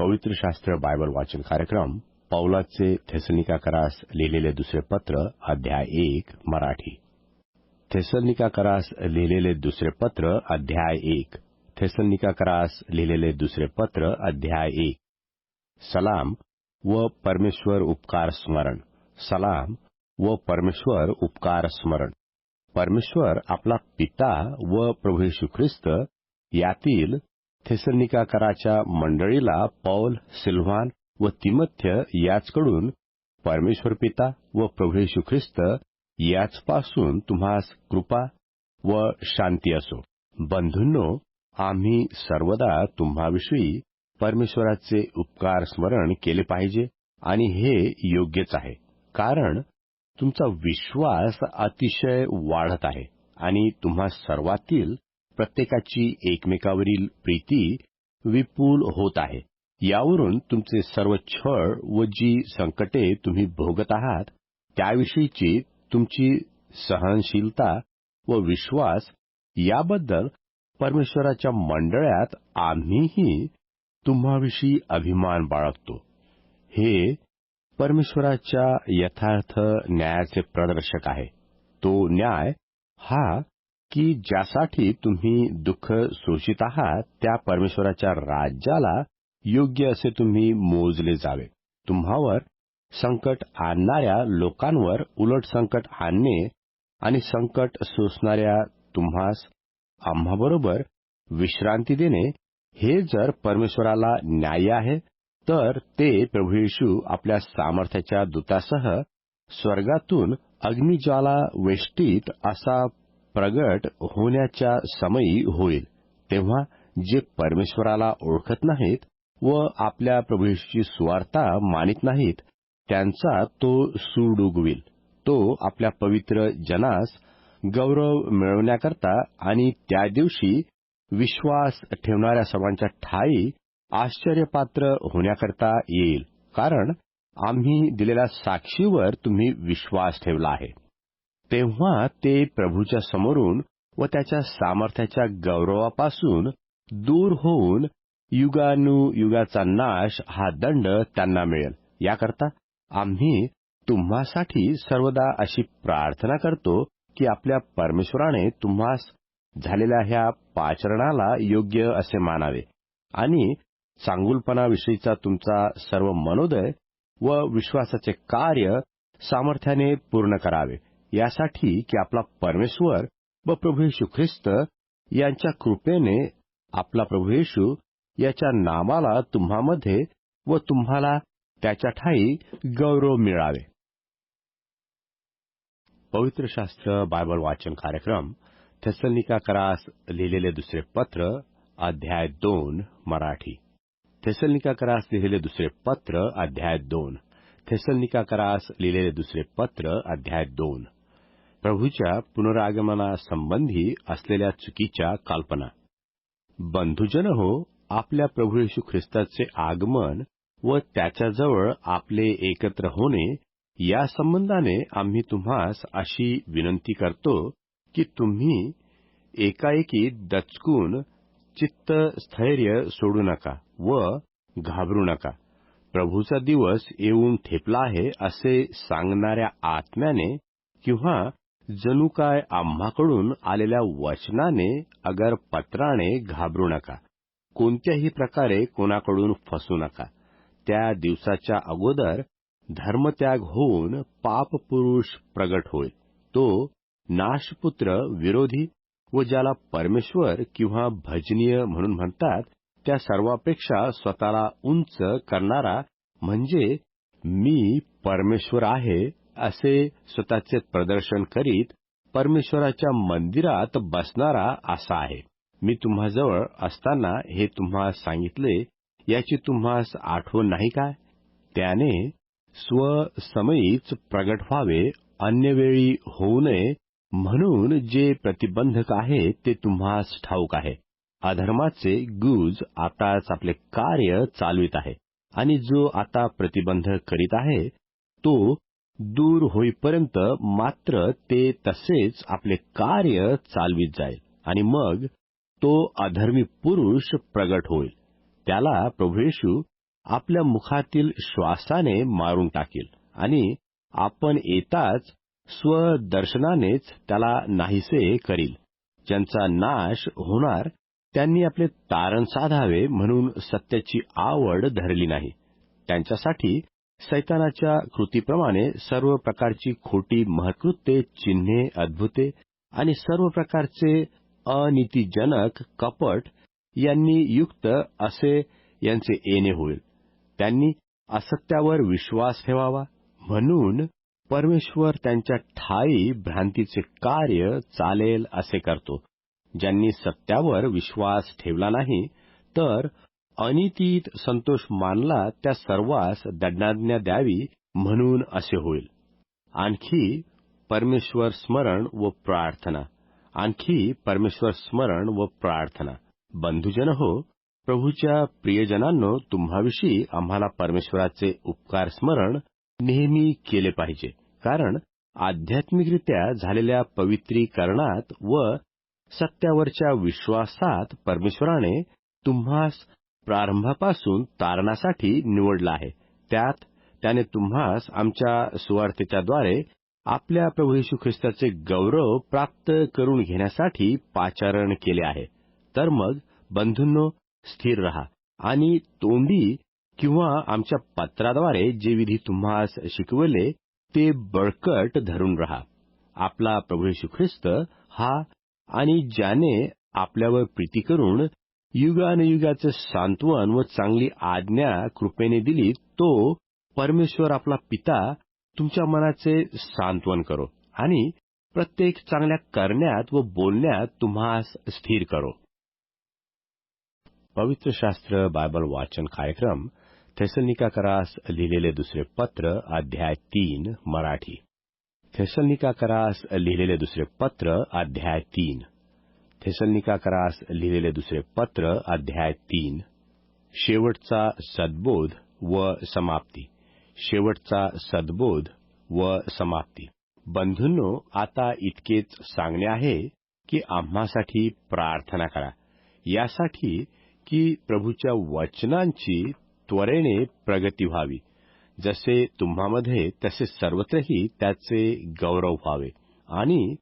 पवित्र शास्त्र बायबल वाचन कार्यक्रम पौलाचे थेसनिकाकरास लिहिलेले दुसरे पत्र, अध्याय एक, मराठी. थेसनिकाकरास लिहिलेले दुसरे पत्र, अध्याय एक. थेसनिकाकरास लिहिलेले दुसरे पत्र, अध्याय एक. सलाम व परमेश्वर उपकार स्मरण. सलाम व परमेश्वर उपकार स्मरण. परमेश्वर आपला पिता व प्रभू ख्रिस्त यातील थेसनिकाकराच्या मंडळीला पौल सिल्व्हान व तिमथ्य याचकडून परमेश्वर पिता व प्रभू येशू ख्रिस्त याचपासून तुम्हास कृपा व शांती असो. बंधूंनो आम्ही सर्वदा तुम्हाविषयी परमेश्वराचे उपकार स्मरण केले पाहिजे आणि हे योग्यच आहे. कारण तुमचा विश्वास अतिशय वाढत आहे आणि तुम्हा सर्वातील प्रत्येकाची एकमेकावरील प्रीती विपुल होत आहे. यावरून तुमचे सर्व छळ व जी संकटे तुम्ही भोगत आहात त्याविषयीची तुमची सहनशीलता व विश्वास याबद्दल परमेश्वराच्या मंडळात आम्हीही तुम्हाविषयी अभिमान बाळगतो. हे परमेश्वराच्या यथार्थ न्यायाचे प्रदर्शक आहे. तो न्याय हा की ज्यासाठी तुम्ही दुःख सोशित आहात त्या परमेश्वराच्या राज्याला योग्य असे तुम्ही मोजले जावे. तुम्हावर संकट आणणाऱ्या लोकांवर उलट संकट आणणे आणि संकट सोसणाऱ्या तुम्हास आम्हाबरोबर विश्रांती देणे हे जर परमेश्वराला न्याय आहे तर ते प्रभू येशू आपल्या सामर्थ्याच्या दूतासह स्वर्गातून अग्निज्वाला वेष्टीत असा प्रगट होण्याच्या समयी होईल तेव्हा जे परमेश्वराला ओळखत नाहीत व आपल्या प्रभू स्वार्था मानित नाहीत त्यांचा तो सूड उगविल तो आपल्या पवित्र जनास गौरव मिळवण्याकरता आणि त्या दिवशी विश्वास ठेवणाऱ्या सर्वांच्या ठाई आश्चर्यपात्र होण्याकरता येईल. कारण आम्ही दिलेल्या साक्षीवर तुम्ही विश्वास ठेवला आहे. तेव्हा ते प्रभूच्या समोरून व त्याच्या सामर्थ्याच्या गौरवापासून दूर होऊन युगानुयुगाचा नाश हा दंड त्यांना मिळेल. याकरता आम्ही तुम्हासाठी सर्वदा अशी प्रार्थना करतो की आपल्या परमेश्वराने तुम्हास झालेल्या ह्या पाचरणाला योग्य असे मानावे. आणि चांगुलपणाविषयीचा तुमचा सर्व मनोदय व विश्वासाचे कार्य सामर्थ्याने पूर्ण करावे. यासाठी की आपला परमेश्वर व प्रभू येशू ख्रिस्त यांच्या कृपेने आपला प्रभू येशू याच्या नामाला तुम्हामध्ये व तुम्हाला त्याच्या ठाई गौरव मिळावे. पवित्र शास्त्र बायबल वाचन कार्यक्रम थेसलनिकाकरास लिहिलेले दुसरे पत्र अध्याय दोन मराठी. थेसलनिकाकरास लिहिलेले दुसरे पत्र अध्याय दोन. थेसलनिकाकरास लिहिलेले दुसरे पत्र अध्याय दोन. प्रभूच्या पुनरागमनासंबंधी असलेल्या चुकीच्या कल्पना. बंधुजन हो आपल्या प्रभू येशू ख्रिस्ताचे आगमन व त्याच्याजवळ आपले एकत्र होणे या संबंधाने आम्ही तुम्हास अशी विनंती करतो की तुम्ही एकाएकी दचकून चित्त स्थैर्य सोडू नका व घाबरू नका. प्रभूचा दिवस येऊन ठेपला आहे असे सांगणाऱ्या आत्म्याने किंवा जणू काय आम्हाकडून आलेल्या वचनाने अगर पत्राने घाबरू नका. कोणत्याही प्रकारे कोणाकडून फसू नका. त्या दिवसाच्या अगोदर धर्मत्याग होऊन पापपुरुष प्रगट होईल. तो नाशपुत्र विरोधी व ज्याला परमेश्वर किंवा भजनीय म्हणून म्हणतात त्या सर्वापेक्षा स्वतःला उंच करणारा म्हणजे मी परमेश्वर आहे असे स्वतःचे प्रदर्शन करीत परमेश्वराच्या मंदिरात बसणारा असा आहे. मी तुम्हाजवळ असताना हे तुम्हा सांगितले याची तुम्हास आठवण नाही काय त्याने स्वसमयीच प्रगट व्हावे अन्यवेळी होऊ नये म्हणून जे प्रतिबंधक आहे ते तुम्हास ठाऊक आहे. अधर्माचे गुज आताच आपले कार्य चालवित आहे आणि जो आता प्रतिबंध करीत आहे तो दूर होईपर्यंत मात्र ते तसेच आपले कार्य चालवित जाईल आणि मग तो अधर्मी पुरुष प्रगट होईल. त्याला प्रभू येशू आपल्या मुखातील श्वासाने मारून टाकील आणि आपण येताच स्वदर्शनानेच त्याला नाहीसे करील. ज्यांचा नाश होणार त्यांनी आपले तारण साधावे म्हणून सत्याची आवड धरली नाही. त्यांच्यासाठी सैतानाच्या कृतीप्रमाणे सर्व प्रकारची खोटी महकृत्ये चिन्हे अद्भुते आणि सर्व प्रकारचे अनितीजनक कपट यांनी युक्त असे यांचे येणे होईल. त्यांनी असत्यावर विश्वास ठेवावा. म्हणून परमेश्वर त्यांच्या ठाई भ्रांतीचे कार्य चालेल असे करतो. ज्यांनी सत्यावर विश्वास ठेवला नाही तर अनितीत संतोष मानला त्या सर्वांस दंडाज्ञा द्यावी म्हणून असे होईल. आणखी परमेश्वर स्मरण व प्रार्थना. आणखी परमेश्वर स्मरण व प्रार्थना. बंधुजन हो प्रभूच्या प्रियजनांनो तुम्हाविषयी आम्हाला परमेश्वराचे उपकार स्मरण नेहमी केले पाहिजे. कारण आध्यात्मिकरित्या झालेल्या पवित्रीकरणात व सत्यावरच्या विश्वासात परमेश्वराने तुम्हास प्रारंभापासून तारणासाठी निवडला आहे. त्यात त्याने तुम्हास आमच्या सुवार्थेच्याद्वारे आपल्या प्रभू येशू ख्रिस्ताचे गौरव प्राप्त करून घेण्यासाठी पाचारण केले आहे. तर मग बंधूंनो स्थिर रहा आणि तोंडी किंवा आमच्या पत्राद्वारे जे विधी तुम्हास शिकवले ते बळकट धरून रहा. आपला प्रभू येशू ख्रिस्त हा आणि ज्याने आपल्यावर प्रीती करून युगानुयुगाचे सांत्वन व चांगली आज्ञा कृपेने दिली तो परमेश्वर आपला पिता तुमच्या मनाचे सांत्वन करो आणि प्रत्येक चांगल्या करण्यात व बोलण्यात तुम्हास स्थिर करो. पवित्र शास्त्र बायबल वाचन कार्यक्रम थेसलनिकाकरास लिहिलेले दुसरे पत्र अध्याय तीन मराठी. थेसलनिकाकरास लिहिलेले दुसरे पत्र अध्याय तीन. थेसलनिकाकरास लिहिलेले दुसरे पत्र अध्याय तीन. शेवटचा सद्बोध व समाप्ती. शेवटचा सद्बोध व समाप्ती. बंधूंनो आता इतकेच सांगणे आहे की आम्हासाठी प्रार्थना करा. यासाठी की प्रभूच्या वचनांची त्वरेने प्रगती व्हावी. जसे तुम्हामध्ये तसे सर्वत्रही त्याचे गौरव व्हावे. आणि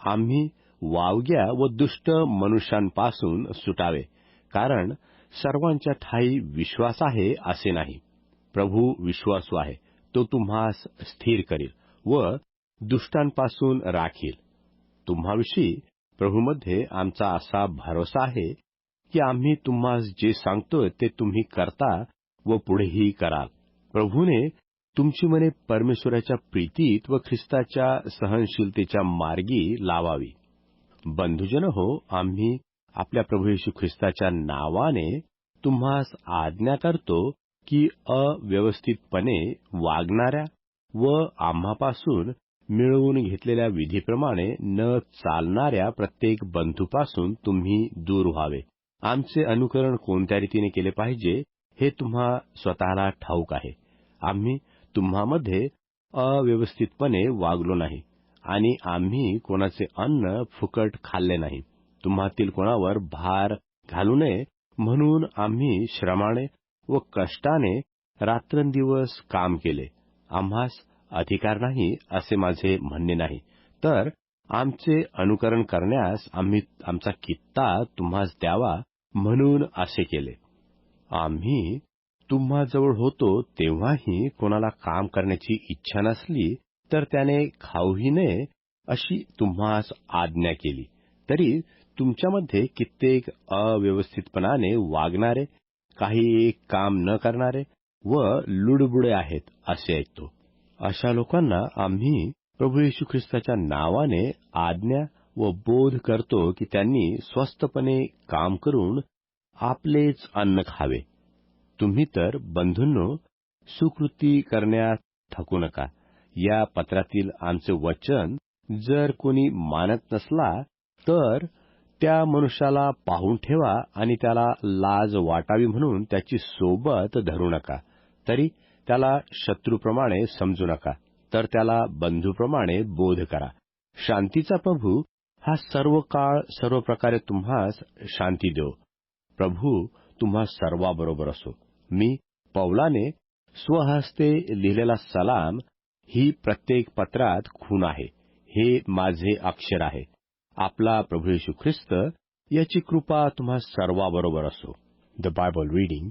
आम्ही वावग्या व दुष्ट मनुष्यांपासून सुटावे कारण सर्वांच्या ठाई विश्वास आहे असे नाही. प्रभू विश्वासू आहे तो तुम्हास स्थिर करील व दुष्टांपासून राखील. तुम्हाविषयी प्रभूमध्ये आमचा असा भरोसा आहे की आम्ही तुम्हास जे सांगतोय ते तुम्ही करता व पुढेही कराल. प्रभूने तुमची मने परमेश्वराच्या प्रीतीत व ख्रिस्ताच्या सहनशीलतेच्या मार्गी लावावी. बंधुजन हो आम्ही आपल्या प्रभू येशू ख्रिस्ताच्या नावाने तुम्हास आज्ञा करतो की अव्यवस्थितपणे वागणाऱ्या व आम्हापासून मिळवून घेतलेल्या विधीप्रमाणे न चालणाऱ्या प्रत्येक बंधूपासून तुम्ही दूर व्हावे. आमचे अनुकरण कोणत्या रीतीने केले पाहिजे हे तुम्हा स्वतःला ठाऊक आहे. आम्ही तुम्हामध्ये अव्यवस्थितपणे वागलो नाही. आणि आम्ही कोणाचे अन्न फुकट खाल्ले नाही. तुम्हातील कोणावर भार घालू नये म्हणून आम्ही श्रमाने व कष्टाने रात्रंदिवस काम केले. आम्हास अधिकार नाही असे माझे म्हणणे नाही. तर आमचे अनुकरण करण्यास आम्ही आमचा कित्ता तुम्हास द्यावा म्हणून असे केले. आम्ही तुम्हाजवळ होतो तेव्हाही कोणाला काम करण्याची इच्छा नसली तर त्याने खाऊही नये अशी तुम्हास आज्ञा केली. तरी तुमच्यामध्ये कित्येक अव्यवस्थितपणाने वागणारे काही एक काम न करणारे व लुडबुडे आहेत असे ऐकतो. अशा लोकांना आम्ही प्रभू येशू ख्रिस्ताच्या नावाने आज्ञा व बोध करतो की त्यांनी स्वस्तपणे काम करून आपलेच अन्न खावे. तुम्ही तर बंधूंनो सुकृती करण्यात थकू नका. या पत्रातील आमचे वचन जर कोणी मानत नसला तर त्या मनुष्याला पाहून ठेवा आणि त्याला लाज वाटावी म्हणून त्याची सोबत धरू नका. तरी त्याला शत्रूप्रमाणे समजू नका तर त्याला बंधूप्रमाणे बोध करा. शांतीचा प्रभू हा सर्व काळ सर्व प्रकारे तुम्हास शांती देव. प्रभू तुम्हा सर्वाबरोबर असो. मी पौलाने स्वहस्ते लिहिलेला सलाम ही प्रत्येक पत्रात खूण आहे. हे माझे अक्षर आहे. आपला प्रभू येशू ख्रिस्त याची कृपा तुम्हा सर्वाबरोबर असो. The Bible reading